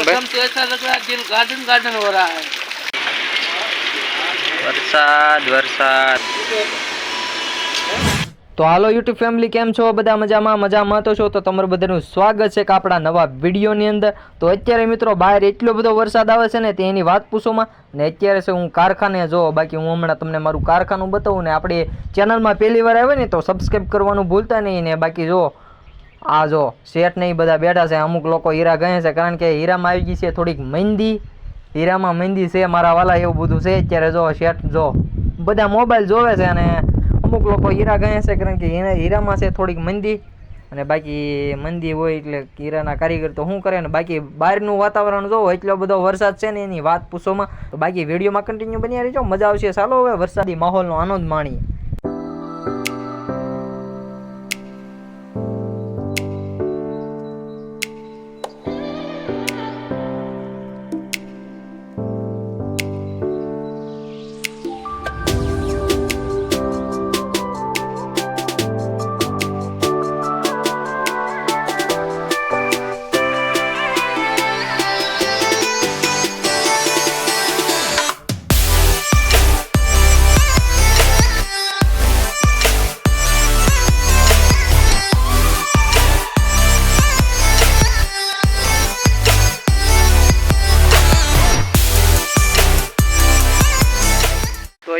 मौसम तो ऐसा लग रहा है दिल गार्डन गार्डन हो रहा है વરસાદ વરસાદ તો હાલો યુટ્યુબ ફેમિલી કેમ છો બધા મજામાં મજામાં તો છો તો તમારું બધાનું સ્વાગત છે કે આપણા નવા વિડીયોની અંદર તો અત્યારે મિત્રો બહાર એટલો બધો વરસાદ આવે છે ને તેની વાત પૂછોમાં ને અત્યારે છે હું કારખાને જો બાકી હું હમણાં તમને મારું કારખાનું બતાવું ને આપણી ચેનલમાં પહેલી વાર આવે ને તો સબસ્ક્રાઈબ કરવાનું ભૂલતા નહીં ને બાકી જો આ જો શેઠ ને ઈ બધા બેઠા છે, અમુક લોકો હીરા ગયે છે, કારણ કે હીરામાં આવી ગઈ છે થોડીક મહેંદી હીરામાં મહેંદી છે, મારા વાલા એવું બધું છે. અત્યારે જો શેઠ જો બધા મોબાઈલ જોવે છે અને અમુક લોકો હીરા ગયે છે, કારણ કે હીરા- હીરામાં છે થોડીક મંદી. અને બાકી મંદી હોય એટલે હીરાના કારીગર તો શું કરે ને, બાકી બહારનું વાતાવરણ જોવો, એટલો બધો વરસાદ છે ને એની વાત પૂછોમાં. તો બાકી વિડીયોમાં કન્ટિન્યુ બની રહેજો. મજા આવશે. ચાલો હવે વરસાદી માહોલનો આનંદ માણીએ.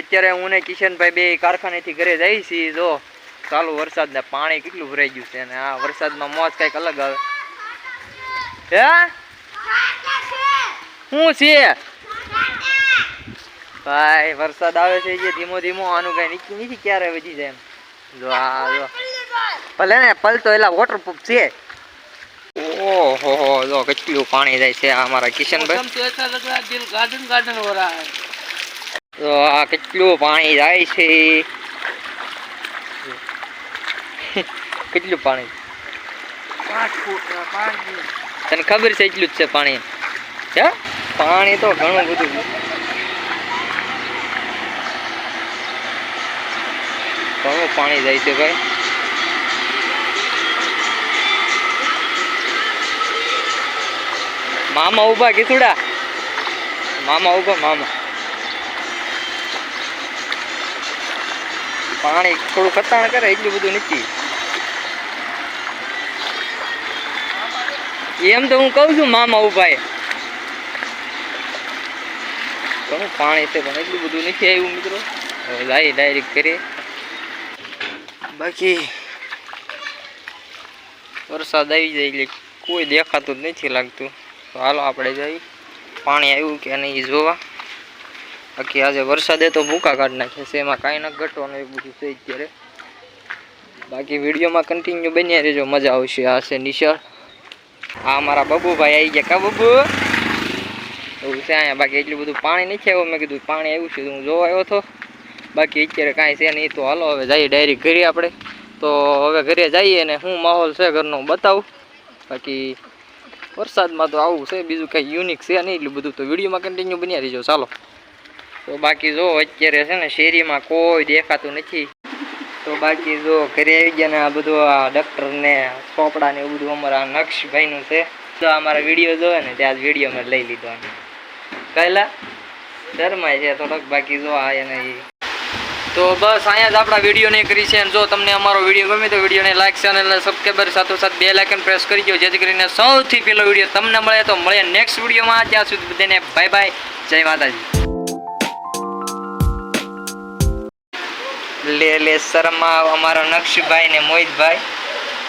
અત્યારે હું ને કિશનભાઈ બે કારખાનેથી ઘરે જઈ છીએ, જો. ચાલુ વરસાદને પાણી કેટલું ભરાઈ ગયું છે અને આ વરસાદમાં મોજ કંઈક અલગ આવે. હે? શું છે ભાઈ, વરસાદ આવે છે જે ધીમો ધીમો, આનું કઈ નીચે નીચે ક્યારે વધી જાય જો આ, જો. ભલે ને પલતો એલા વોટરપ્રૂફ છે. ઓહો, જો કેટલું પાણી જાય છે આ અમારા કિશનભાઈ. ગાર્ડન ગાર્ડન હો રહા હૈ તો આ કેટલું પાણી જાય છે? કેટલું પાણી? તને ખબર છે એટલું જ છે પાણી? હે? પાણી તો ઘણું બધું. ઘણું પાણી જાય છે ભાઈ. મામા ઊભા કીધુડા મામા ઊભા મામા. પાણી થોડું ખતાણ કરે, એટલું બધું નથી. એમ તો હું કહું છું, મામા ઉભાઈ ઘણું પાણી છે, પણ એટલું બધું નથી આવ્યું, મિત્રો. હવે લાઈ ડાયરેક્ટ કરીએ બાકી વરસાદ આવી જાય એટલે કોઈ દેખાતું જ નથી લાગતું. તો હાલો, આપણે જઈએ. પાણી આવ્યું કે નહીં જોવા. બાકી આજે વરસાદે તો ભૂકા કાઢ નાખ્યા છે, એમાં કાંઈ ન ઘટવાનું એવું બધું છે અત્યારે. બાકી વિડીયોમાં કન્ટિન્યુ બન્યા રહેજો, મજા આવશે. આ છે નિશાળ. આ મારા બબુભાઈ આવી ગયા કા બબુ? એવું છે અહીંયા. બાકી એટલું બધું પાણી નથી આવ્યું. મેં કીધું પાણી આવ્યું છે હું જોવા આવ્યો હતો. બાકી અત્યારે કાંઈ છે નહીં, તો હાલો હવે જઈએ ડાયરેક્ટ ઘરે આપણે. તો હવે ઘરે જઈએ ને શું માહોલ છે ઘરનો બતાવું. બાકી વરસાદમાં તો આવું છે, બીજું કંઈ યુનિક છે નહીં, એટલું બધું. તો વિડીયોમાં કન્ટિન્યુ બન્યા રહીજો. ચાલો. તો બાકી જો અત્યારે છે ને શેરીમાં કોઈ દેખાતું નથી, તો બાકી જો ઘરે આવી ગયા ને આ બધું આ ડૉક્ટર ને ચોપડા ને એવું બધું અમારા નક્ષભાઈનું છે. તો અમારા વીડિયો જોવે ને ત્યાં વીડિયો મેં લઈ લીધો કહેલા શરમાય છે થોડોક, બાકી જો આ એને. તો બસ અહીંયા જ આપણા વિડીયોને કરી છે અને જો તમને અમારો વીડિયો ગમે તો વિડીયોને લાઈક ચેનલને સબસ્ક્રાઈબર સાથોસાથ બે લાઇકન પ્રેસ કરી દો, જેથી કરીને સૌથી પહેલો વીડિયો તમને મળે તો મળે નેક્સ્ટ વિડીયોમાં. ત્યાં સુધી બધાને બાય બાય જય માતાજી. લે એટલે શર્મા અમારા નક્ષભાઈ ને મોહિતભાઈ.